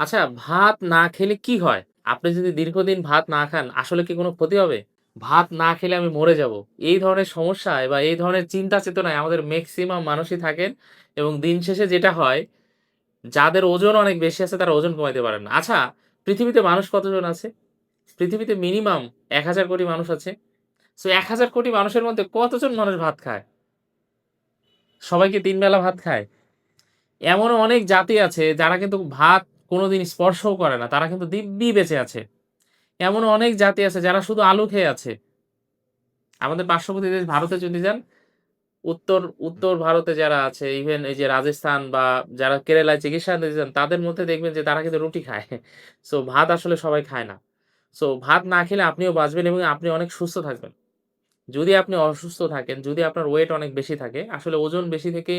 আচ্ছা ভাত না খেলে কি হয়? আপনি যদি দীর্ঘদিন ভাত না খান আসলে কি কোনো ক্ষতি হবে? ভাত না খেলে আমি মরে যাব। এই ধরনের সমস্যায় বা এই ধরনের চিন্তা চেতনায় আমাদের ম্যাক্সিমাম মানুষই থাকেন এবং দিন শেষে যেটা হয়, যাদের ওজন অনেক বেশি আছে তারা ওজন কমাইতে পারেন না। আচ্ছা পৃথিবীতে মানুষ কতজন আছে? পৃথিবীতে মিনিমাম ১,০০০ কোটি মানুষ আছে। সো ১,০০০ কোটি মানুষের মধ্যে কতজন মানুষ ভাত খায়? সবাই কি ৩ বেলা ভাত খায়? এমনও অনেক জাতি আছে যারা কিন্তু ভাত কোনোদিন স্পর্শও করে না। তারা কিন্তু দিব্যি বেঁচে আছে। এমনও অনেক জাতি আছে যারা শুধু আলু খেয়ে আছে। আমাদের পার্শ্ববর্তী দেশ ভারতে যদি যান, উত্তর উত্তর ভারতে যারা আছে ইভেন এই যে রাজস্থান বা যারা কেরালায় চিকিৎসা নিতে যান তাদের মধ্যে দেখবেন যে তারা কিন্তু রুটি খায়। সো ভাত আসলে সবাই খায় না। সো ভাত না খেলে আপনিও বাঁচবেন এবং আপনি অনেক সুস্থ থাকবেন। যদি আপনি অসুস্থ থাকেন, যদি আপনার ওয়েট অনেক বেশি থাকে, আসলে ওজন বেশি থেকে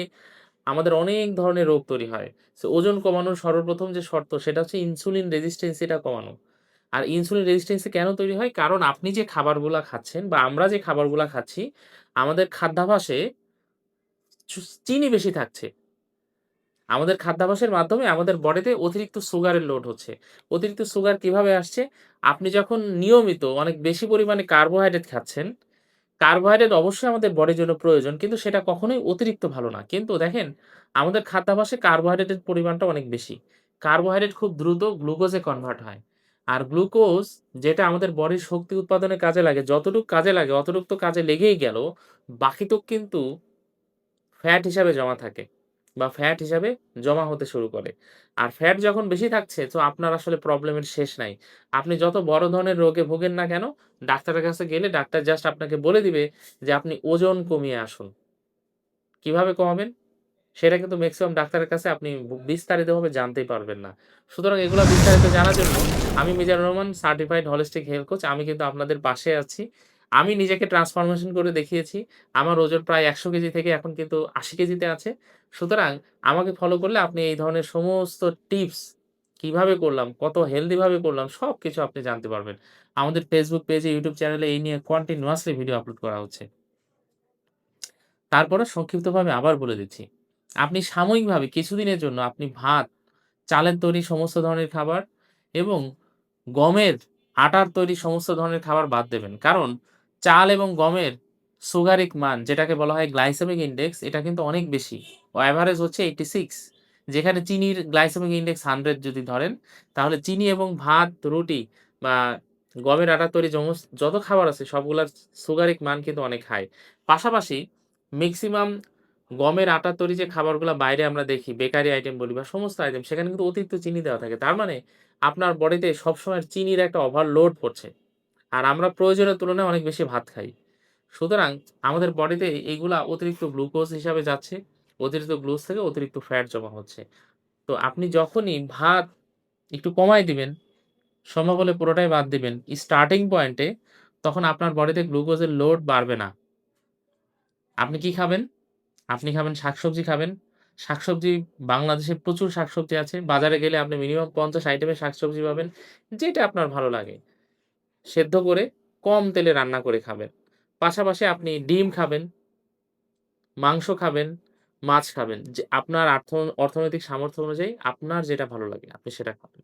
আমাদের অনেক ধরনের রোগ তৈরি হয়। সো ওজন কমানোর সর্বপ্রথম যে শর্ত সেটা হচ্ছে ইনসুলিন রেজিস্ট্যান্সিটা কমানো। আর ইনসুলিন রেজিস্ট্যান্সি কেন তৈরি হয়? কারণ আপনি যে খাবারগুলো খাচ্ছেন বা আমরা যে খাবারগুলো খাচ্ছি, আমাদের খাদ্যাভ্যাসে চু চিনি বেশি থাকছে। আমাদের খাদ্যাভ্যাসের মাধ্যমে আমাদের বডিতে অতিরিক্ত সুগারের লোড হচ্ছে। অতিরিক্ত সুগার কীভাবে আসছে? আপনি যখন নিয়মিত অনেক বেশি পরিমাণে কার্বোহাইড্রেট খাচ্ছেন, কার্বোহাইড্রেট অবশ্যই আমাদের বডির জন্য প্রয়োজন। কিন্তু সেটা কখনোই অতিরিক্ত ভালো না। কিন্তু দেখেন আমাদের খাদ্যাভাসে কার্বোহাইড্রেটের পরিমাণটা অনেক বেশি। কার্বোহাইড্রেট খুব দ্রুত গ্লুকোজে কনভার্ট হয়। আর গ্লুকোজ যেটা আমাদের বডির শক্তি উৎপাদনে কাজে লাগে, যতটুকু কাজে লাগে অতটুক তো কাজে লেগেই গেল। বাকিটুক কিন্তু ফ্যাট হিসাবে জমা থাকে বা ফ্যাট হিসাবে জমা হতে শুরু করে। আর ফ্যাট যখন বেশি থাকছে তো আপনার আসলে প্রবলেমের শেষ নাই। আপনি যত বড় ধরনের রোগে ভোগেন না কেন, ডাক্তারের কাছে গেলে ডাক্তার জাস্ট আপনাকে বলে দিবে যে আপনি ওজন কমিয়ে আসুন। কীভাবে কমাবেন? সেটা কিন্তু ম্যাক্সিমাম ডাক্তারের কাছে আপনি বিস্তারিতভাবে জানতেই পারবেন না। সুতরাং এগুলো বিস্তারিত জানার জন্য আমি Mizanur Rahman certified holistic health coach. আমি কিন্তু আপনাদের পাশে আছি। আমি নিজেকে ট্রান্সফরমেশন করে দেখিয়েছি। আমার ওজন প্রায় ১০০ কেজি থেকে এখন কিন্তু ৮০ কেজিতে আছে। সুতরাং আমাকে ফলো করলে আপনি এই ধরনের সমস্ত টিপস কীভাবে করলাম, কত হেলথি ভাবে করলাম সবকিছু আপনি জানতে পারবেন। আমাদের ফেসবুক পেজে, ইউটিউব চ্যানেলে এই নিয়ে কন্টিনিউয়াসলি ভিডিও আপলোড করা হচ্ছে। তারপরে সংক্ষিপ্তভাবে আবার বলে দিচ্ছি। আপনি সাময়িকভাবে কিছুদিনের জন্য আপনি ভাত, চালের তৈরি সমস্ত ধরনের খাবার এবং গমের আটার তৈরি সমস্ত ধরনের খাবার বাদ দেবেন। কারণ চাল এবং গমের সুগারিক মান যেটাকে বলা হয় গ্লাইসেমিক ইন্ডেক্স এটা কিন্তু অনেক বেশি। ও এভারেজ হচ্ছে 86 যেখানে চিনির গ্লাইসেমিক ইন্ডেক্স 100 যদি ধরেন, তাহলে চিনি এবং ভাত, রুটি বা গমের আটার তৈরি যত খাবার আছে সবগুলার সুগারিক মান কিন্তু অনেক হাই। পাশাপাশি ম্যাক্সিমাম গমের আটার তৈরি যে খাবারগুলো বাইরে আমরা দেখি বেকারি আইটেম বলি বা সমস্ত আইটেম সেখানে কিন্তু অতিরিক্ত চিনি দেওয়া থাকে। তার মানে আপনার বডিতে সবসময় চিনির একটা ওভারলোড পড়ছে। আর আমরা প্রয়োজনের তুলনায় অনেক বেশি ভাত খাই। সুতরাং আমাদের বডিতে এগুলা অতিরিক্ত গ্লুকোজ হিসাবে যাচ্ছে। অতিরিক্ত গ্লুকোজ থেকে অতিরিক্ত ফ্যাট জমা হচ্ছে। তো আপনি যখনই ভাত একটু কমায় দিবেন, সম্ভব হলে পুরোটাই বাদ দিবেন। স্টার্টিং পয়েন্টে তখন আপনার বডিতে গ্লুকোজের লোড বাড়বে না। আপনি কি খাবেন? আপনি খাবেন শাকসবজি খাবেন। শাকসবজি বাংলাদেশে প্রচুর শাকসবজি আছে। বাজারে গেলে আপনি মিনিমাম ৫০ আইটেমের শাকসবজি পাবেন। যেটা আপনার ভালো লাগে। সেদ্ধ করে কম তেলে রান্না করে খাবেন। পাশাপাশি আপনি ডিম খাবেন। মাংস খাবেন, মাছ খাবেন। যে আপনার আর্থ অর্থনৈতিক সামর্থ্য অনুযায়ী আপনার যেটা ভালো লাগে আপনি সেটা খাবেন।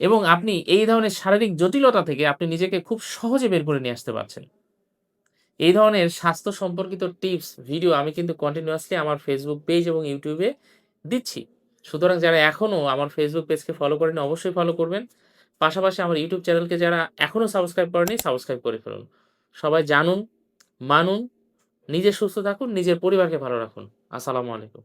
এবং আপনি এই ধরনের শারীরিক জটিলতা থেকে আপনি নিজেকে খুব সহজে বের করে নিয়ে আসতে পারছেন। এই ধরনের স্বাস্থ্য সম্পর্কিত টিপস, ভিডিও আমি কিন্তু কন্টিনিউয়াসলি আমার Facebook পেজ এবং এ দিচ্ছি। সুতরাং যারা এখনও আমার Facebook পেজকে ফলো করেনি অবশ্যই ফলো করবেন। পাশাপাশি আমার ইউটিউব চ্যানেলকে যারা এখনও সাবস্ক্রাইব করেনি সাবস্ক্রাইব করে ফেলুন। সবাই জানুন, মানুন, নিজে সুস্থ থাকুন, নিজের পরিবারকে ভালো রাখুন। আসসালামু আলাইকুম।